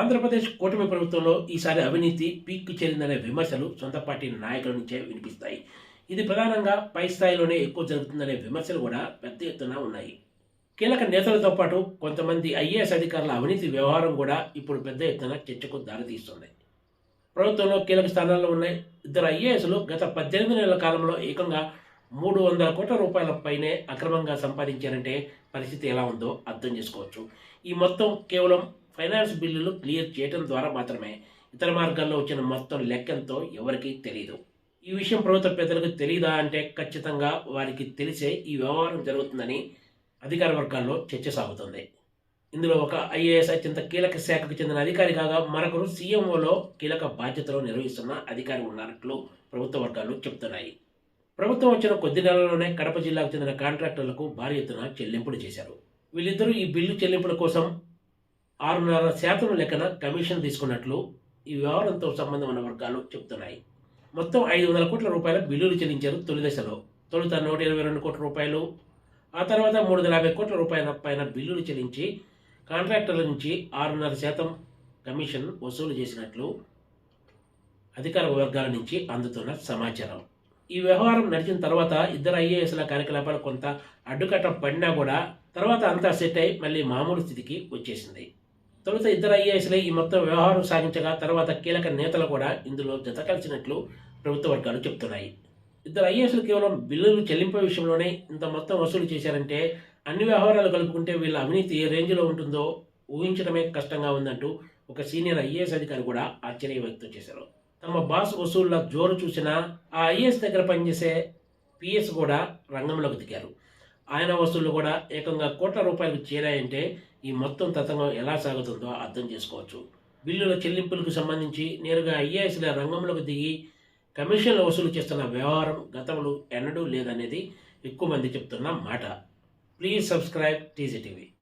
ఆంధ్రప్రదేశ్ కూటమి ప్రభుత్వంలో ఈసారి అవినీతి పీక్కు చేరిందనే విమర్శలు సొంత పార్టీ నాయకుల నుంచే వినిపిస్తాయి. ఇది ప్రధానంగా పై స్థాయిలోనే ఎక్కువ జరుగుతుందనే విమర్శలు కూడా పెద్ద ఎత్తున ఉన్నాయి. కీలక నేతలతో పాటు కొంతమంది ఐఏఎస్ అధికారుల అవినీతి వ్యవహారం కూడా ఇప్పుడు పెద్ద ఎత్తున చర్చకు దారితీస్తుంది. ప్రభుత్వంలో కీలక స్థానాల్లో ఉన్న ఇద్దరు ఐఏఎస్లు గత పద్దెనిమిది నెలల కాలంలో ఏకంగా మూడు వందల కోట్ల రూపాయల పైనే అక్రమంగా సంపాదించారంటే పరిస్థితి ఎలా ఉందో అర్థం చేసుకోవచ్చు. ఈ మొత్తం కేవలం ఫైనాన్స్ బిల్లులు క్లియర్ చేయడం ద్వారా మాత్రమే ఇతర మార్గాల్లో వచ్చిన మొత్తం లెక్కంతో ఎవరికీ తెలియదు ఈ విషయం ప్రభుత్వ పెద్దలకు తెలియదా అంటే ఖచ్చితంగా వారికి తెలిసే ఈ వ్యవహారం జరుగుతుందని అధికార వర్గాల్లో చర్చ సాగుతుంది. ఇందులో ఒక ఐఏఎస్ అత్యంత కీలక శాఖకు చెందిన అధికారి కాగా మరొకరు సీఎంఓలో కీలక బాధ్యతలు నిర్వహిస్తున్న అధికారి ఉన్నట్లు ప్రభుత్వ వర్గాలు చెబుతున్నాయి. ప్రభుత్వం వచ్చిన కొద్ది నెలల్లోనే కడప జిల్లాకు చెందిన కాంట్రాక్టర్లకు భారీ ఎత్తున చెల్లింపులు చేశారు. వీళ్ళిద్దరూ ఈ బిల్లు చెల్లింపుల కోసం ఆరున్నర శాతం లెక్కన కమిషన్ తీసుకున్నట్లు ఈ వ్యవహారంతో సంబంధం ఉన్న వర్గాలు చెబుతున్నాయి. మొత్తం ఐదు వందల కోట్ల రూపాయల బిల్లులు చెల్లించారు తొలి దశలో. తొలుత నూట ఇరవై రెండు కోట్ల రూపాయలు. ఆ తర్వాత మూడు వందల యాభై కోట్ల రూపాయల పైన బిల్లులు చెల్లించి కాంట్రాక్టర్ల నుంచి ఆరున్నర శాతం కమిషన్ వసూలు చేసినట్లు అధికార వర్గాల నుంచి అందుతున్న సమాచారం. ఈ వ్యవహారం నడిచిన తర్వాత ఇద్దరు ఐఏఎస్ల కార్యకలాపాలు కొంత అడ్డుకట్ట పడినా కూడా తర్వాత అంతా సెట్ అయి మళ్ళీ మామూలు స్థితికి వచ్చేసింది. తొలుత ఇద్దరు ఐఏఎస్లే ఈ మొత్తం వ్యవహారం సాగించగా తర్వాత కీలక నేతలు కూడా ఇందులో జత కలిసినట్లు ప్రభుత్వ వర్గాలు చెప్తున్నాయి. ఇద్దరు ఐఏఎస్లు కేవలం బిల్లులు చెల్లింపు విషయంలోనే ఇంత మొత్తం వసూలు చేశారంటే అన్ని వ్యవహారాలు కలుపుకుంటే వీళ్ళ అవినీతి ఏ రేంజ్లో ఉంటుందో ఊహించడమే కష్టంగా ఉందంటూ ఒక సీనియర్ ఐఏఎస్ అధికారి కూడా ఆశ్చర్యం వ్యక్తం చేశారు. తమ బాస్ వసూళ్ళ జోరు చూసిన ఆ ఐఏఎస్ దగ్గర పనిచేసే పిఎస్ కూడా రంగంలోకి దిగారు. ఆయన వసూళ్ళు కూడా ఏకంగా కోట్ల రూపాయలకు చేరాయంటే ఈ మొత్తం తతంగం ఎలా సాగుతుందో అర్థం చేసుకోవచ్చు. బిల్లుల చెల్లింపులకు సంబంధించి నేరుగా ఐఏఎస్ల రంగంలోకి దిగి కమిషన్లు వసూలు చేస్తున్న వ్యవహారం గతంలో ఎన్నడూ లేదనేది ఎక్కువ మంది చెప్తున్న మాట. Please subscribe TG TV.